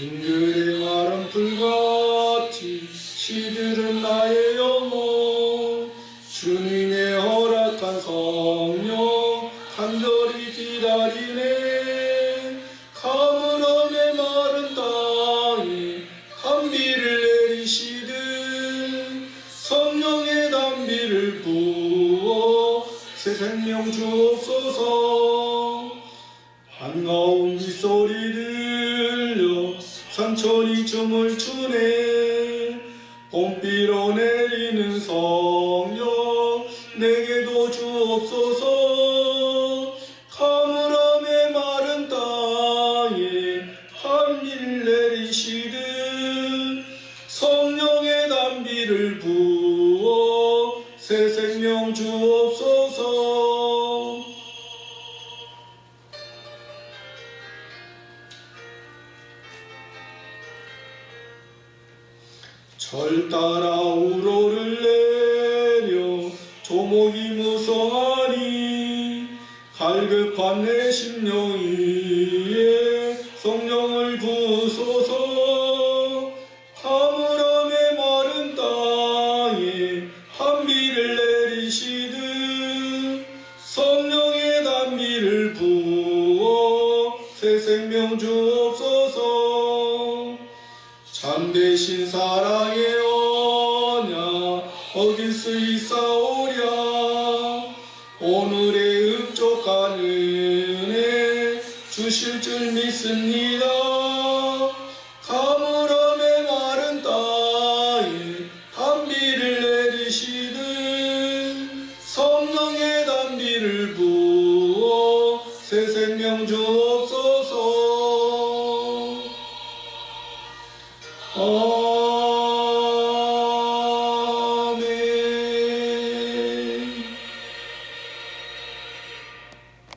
빙글의 마른 불같이 시들은 나의 영혼. 주님의 허락한 성령 간절히 기다리네. 가물음의 마른 땅에 감비를 내리시듯 성령의 담비를 부어 새 생명 주옵소서 산천이 춤을 추네. 봄비로 내리는 성령 내게도 주옵소서. 가물음의 마른 땅에 한일 내리시듯 성령의 담비를 부어 새 생명 주옵소서 절 따라 우로를 내려 조목이 무성하니 갈급한 내 심령 위에 성령을 부소서 가물음의 마른 땅에 한비를 내리시듯 성령의 단비를 부어 새 생명 주옵소서 참되신 사랑의 언약 어길 수 있사오랴. 오늘의 흡족한 은혜 주실 줄 믿습니다 주옵소서 어,